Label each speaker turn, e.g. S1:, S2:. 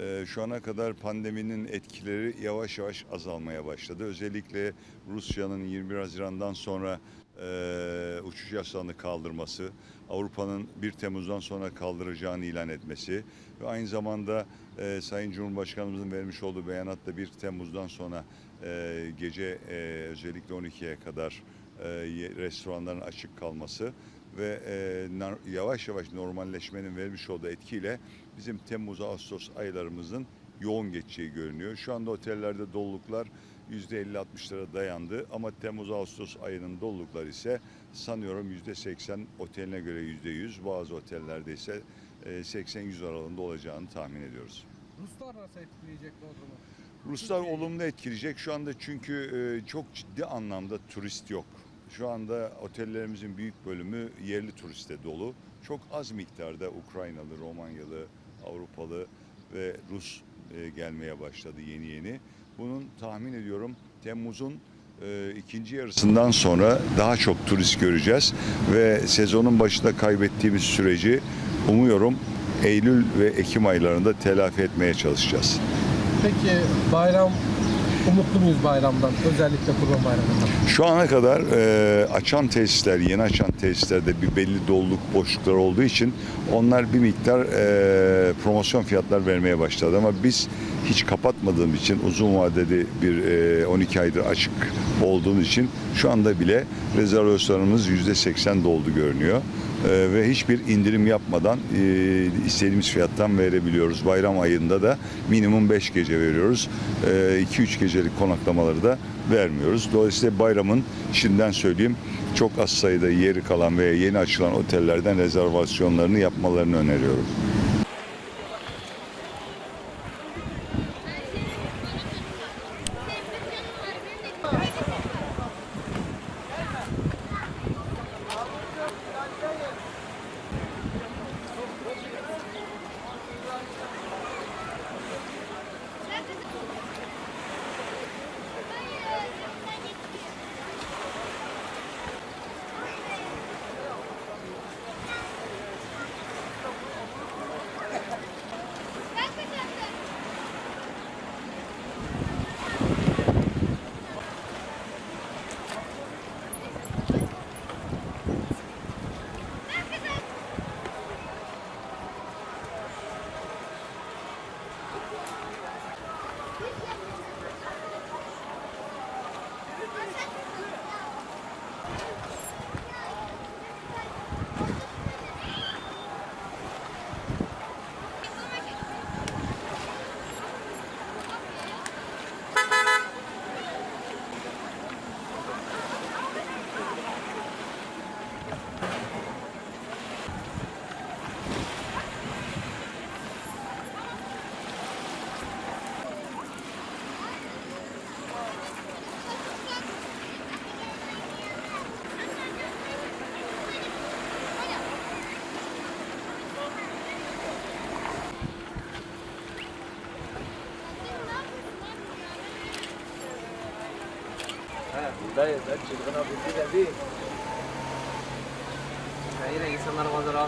S1: Ee, Şu ana kadar pandeminin etkileri yavaş yavaş azalmaya başladı. Özellikle Rusya'nın 21 Haziran'dan sonra e, uçuş yasağını kaldırması, Avrupa'nın 1 Temmuz'dan sonra kaldıracağını ilan etmesi ve aynı zamanda e, Sayın Cumhurbaşkanımızın vermiş olduğu beyanatta 1 Temmuz'dan sonra e, gece özellikle 12'ye kadar restoranların açık kalması ve e, yavaş yavaş normalleşmenin vermiş olduğu etkiyle bizim Temmuz-Ağustos aylarımızın yoğun geçeceği görünüyor. Şu anda otellerde doluluklar %50-60'lara dayandı ama Temmuz-Ağustos ayının dolulukları ise sanıyorum %80 oteline göre %100 bazı otellerde ise e, 80-100 aralığında olacağını tahmin ediyoruz.
S2: Ruslar nasıl etkileyecek Bodrum'u?
S1: Ruslar olumlu etkileyecek şu anda çünkü e, çok ciddi anlamda turist yok. Şu anda otellerimizin büyük bölümü yerli turiste dolu. Çok az miktarda Ukraynalı, Romanyalı, Avrupalı ve Rus e, gelmeye başladı yeni yeni. Bunun tahmin ediyorum Temmuz'un e, ikinci yarısından sonra daha çok turist göreceğiz ve sezonun başında kaybettiğimiz süreci umuyorum Eylül ve Ekim aylarında telafi etmeye çalışacağız.
S2: Peki bayram, umutlu muyuz bayramdan? Özellikle Kurban Bayramı'ndan.
S1: Şu ana kadar e, açan tesisler, yeni açan tesislerde bir belli doluluk boşluklar olduğu için onlar bir miktar e, promosyon fiyatlar vermeye başladı. Ama biz hiç kapatmadığım için uzun vadeli bir e, 12 aydır açık olduğumuz için şu anda bile rezervasyonumuz %80 doldu görünüyor. E, ve hiçbir indirim yapmadan e, istediğimiz fiyattan verebiliyoruz. Bayram ayında da minimum 5 gece veriyoruz. 2-3 gecelik konaklamaları da vermiyoruz. Dolayısıyla bayramın şimdiden söyleyeyim çok az sayıda yeri kalan veya yeni açılan otellerden rezervasyonlarını yapmalarını öneriyorum.
S3: Ha, buradayız. Ben çılgın abi geldi. Ya yine insanlar manzara